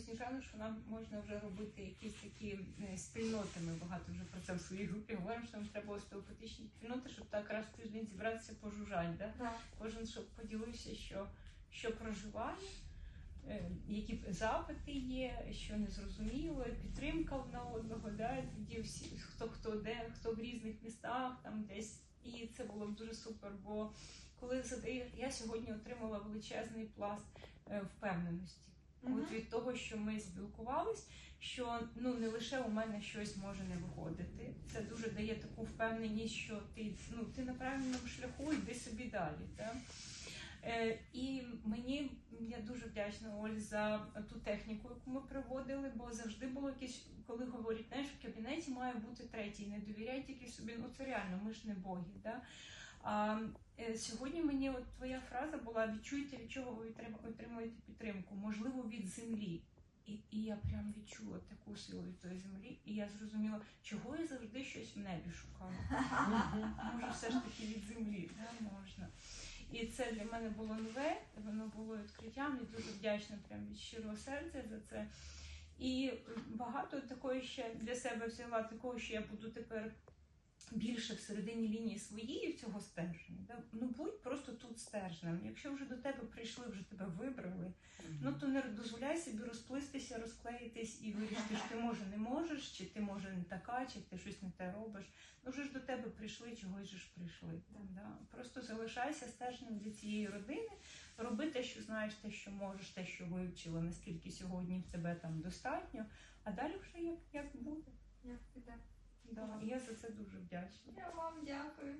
Сніжану, що нам можна вже робити якісь такі е, спільноти. Ми багато вже про це в своїй групі говоримо, що нам треба остеопатичні спільноти, щоб так раз в тиждень зібратися пожужжать. Да? Да. Кожен щоб поділився, що, що проживає, е, які запити є, що не зрозуміло, підтримка одна одного, да? тоді всі, хто хто де, хто в різних містах, там десь. І це було б дуже супер. Бо коли задає, я сьогодні отримала величезний пласт е, впевненості. Мгм. От від того, що ми спілкувались, що ну не лише у мене щось може не виходити. Це дуже дає таку впевненість, що ти ну ти на правильному шляху, йди собі далі. Так? Е, і мені я дуже вдячна Оль за ту техніку, яку ми приводили, бо завжди було якесь, коли говорять, знаєш, в кабінеті має бути третій, не довіряй тільки собі. Ну це реально, ми ж не боги. Да? А е, сьогодні мені от твоя фраза була відчуйте, від чого ви отримуєте підтримку, можливо, від землі. І, і я прям відчула таку силу від тої землі, і я зрозуміла, чого я завжди щось в небі шукала. Може, все ж таки від землі, да, можна. І це для мене було нове, воно було відкриттям, і дуже вдячна прям від щирого серця за це. І багато такої ще для себе взяла, такого, що я буду тепер більше всередині лінії своєї цього стерження. Да? Ну будь просто тут стержнем. Якщо вже до тебе прийшли, вже тебе вибрали, ну то не дозволяй собі розплистися, розклеїтись і вирішити, що ти може не можеш, чи ти може не така, чи ти щось не те робиш. Ну вже ж до тебе прийшли, чогось же ж прийшли. Да? Просто залишайся стержнем для цієї родини, роби те, що знаєш, те, що можеш, те, що вивчила, наскільки сьогодні в тебе там достатньо, а далі вже як, як буде. Як піде. Да. І я за це дуже вдячна. Я вам дякую.